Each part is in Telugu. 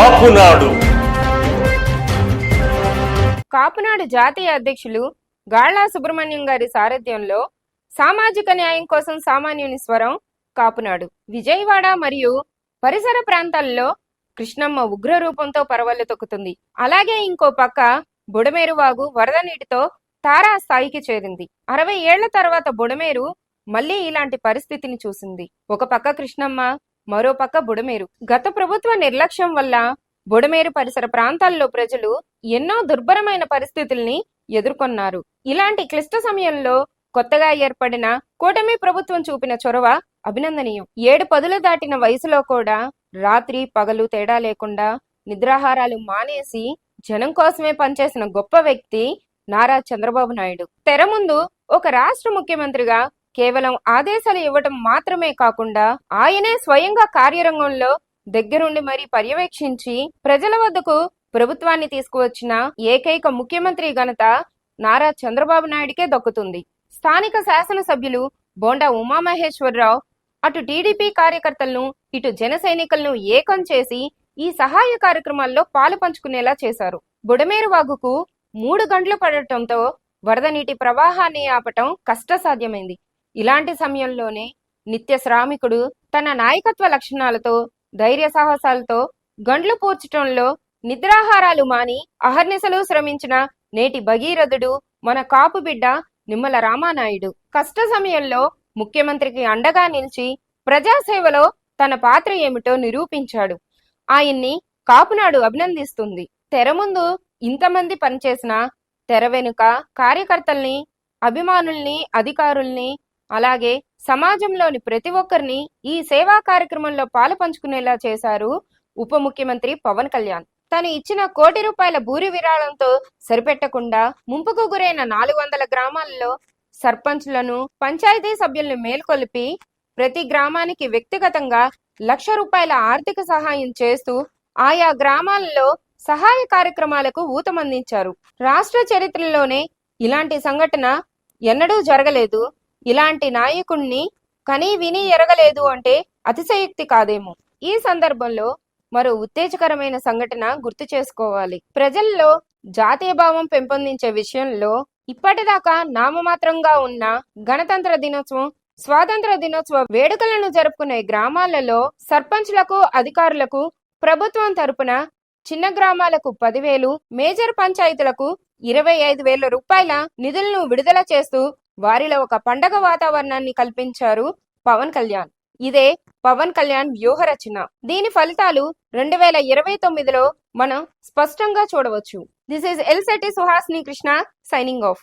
కాపునాడు. కాపునాడు జాతీయ అధ్యక్షులు గాళ్ళా సుబ్రహ్మణ్యం గారి సారథ్యంలో సామాజిక న్యాయం కోసం సామాన్యుని స్వరం కాపునాడు. విజయవాడ మరియు పరిసర ప్రాంతాల్లో కృష్ణమ్మ ఉగ్ర రూపంతో పరవళ్ళు తొక్కుతుంది. అలాగే ఇంకో పక్క బుడమేరు వరద నీటితో తారా స్థాయికి చేరింది. అరవై ఏళ్ళ తర్వాత బుడమేరు మళ్ళీ ఇలాంటి పరిస్థితిని చూసింది. ఒక పక్క కృష్ణమ్మ మరోపక్క బుడమేరు. గత ప్రభుత్వ నిర్లక్ష్యం వల్ల బుడమేరు పరిసర ప్రాంతాల్లో ప్రజలు ఎన్నో దుర్భరమైన పరిస్థితుల్ని ఎదుర్కొన్నారు. ఇలాంటి క్లిష్ట సమయంలో కొత్తగా ఏర్పడిన కూటమి ప్రభుత్వం చూపిన చొరవ అభినందనీయం. ఏడు పదులు దాటిన వయసులో కూడా రాత్రి పగలు తేడా లేకుండా నిద్రాహారాలు మానేసి జనం కోసమే పనిచేసిన గొప్ప వ్యక్తి నారా చంద్రబాబు నాయుడు. తెర ముందు ఒక రాష్ట్ర ముఖ్యమంత్రిగా కేవలం ఆదేశాలు ఇవ్వటం మాత్రమే కాకుండా ఆయనే స్వయంగా కార్యరంగంలో దగ్గరుండి మరీ పర్యవేక్షించి ప్రజల వద్దకు ప్రభుత్వాన్ని తీసుకువచ్చిన ఏకైక ముఖ్యమంత్రి ఘనత నారా చంద్రబాబు నాయుడికే దక్కుతుంది. స్థానిక శాసనసభ్యులు బోండా ఉమామహేశ్వరరావు అటు టీడీపీ కార్యకర్తలను ఇటు జన సైనికులను ఏకం చేసి ఈ సహాయ కార్యక్రమాల్లో పాలు పంచుకునేలా చేశారు. బుడమేరు వాగుకు మూడు గంటలు పడటంతో వరద నీటి ప్రవాహాన్ని ఆపటం కష్టసాధ్యమైంది. ఇలాంటి సమయంలోనే నిత్య శ్రామికుడు తన నాయకత్వ లక్షణాలతో ధైర్య సాహసాలతో గండ్లు పూర్చటంలో నిద్రాహారాలు మాని అహర్నిశలు శ్రమించిన నేటి భగీరథుడు మన కాపు బిడ్డ నిమ్మల రామానాయుడు. కష్ట సమయంలో ముఖ్యమంత్రికి అండగా నిలిచి ప్రజాసేవలో తన పాత్ర ఏమిటో నిరూపించాడు. ఆయన్ని కాపునాడు అభినందిస్తుంది. తెర ముందు ఇంతమంది పనిచేసిన తెర వెనుక కార్యకర్తల్ని అభిమానుల్ని అధికారుల్ని అలాగే సమాజంలోని ప్రతి ఒక్కరిని ఈ సేవా కార్యక్రమంలో పాలు పంచుకునేలా చేశారు ఉప ముఖ్యమంత్రి పవన్ కళ్యాణ్. తను ఇచ్చిన కోటి రూపాయల భూరి విరాళంతో సరిపెట్టకుండా ముంపుకు గురైన నాలుగు వందల గ్రామాల్లో సర్పంచ్లను పంచాయతీ సభ్యులను మేల్కొలిపి ప్రతి గ్రామానికి వ్యక్తిగతంగా లక్ష రూపాయల ఆర్థిక సహాయం చేస్తూ ఆయా గ్రామాలలో సహాయ కార్యక్రమాలకు ఊతమందించారు. రాష్ట్ర చరిత్రలోనే ఇలాంటి సంఘటన ఎన్నడూ జరగలేదు. ఇలాంటి నాయకుణ్ణి కనీ విని ఎరగలేదు అంటే అతిశయోక్తి కాదేమో. ఈ సందర్భంలో మరో ఉత్తేజకరమైన సంఘటన గుర్తు చేసుకోవాలి. ప్రజల్లో జాతీయ భావం పెంపొందించే విషయంలో ఇప్పటిదాకా నామమాత్రంగా ఉన్న గణతంత్ర దినోత్సవం స్వాతంత్ర దినోత్సవ వేడుకలను జరుపుకునే గ్రామాలలో సర్పంచ్లకు అధికారులకు ప్రభుత్వం తరపున చిన్న గ్రామాలకు పదివేలు మేజర్ పంచాయతీలకు ఇరవై ఐదు వేల రూపాయల నిధులను విడుదల చేస్తూ వారిలో ఒక పండగ వాతావరణాన్ని కల్పించారు పవన్ కళ్యాణ్. ఇదే పవన్ కళ్యాణ్ వ్యూహ రచన. దీని ఫలితాలు రెండు వేల ఇరవై తొమ్మిదిలో మనం స్పష్టంగా చూడవచ్చు. దిస్ ఇస్ ఎల్సెటి Suhasini Krishna signing of.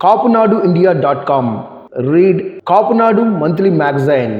Kapunadu India dot com read Kapunadu monthly magazine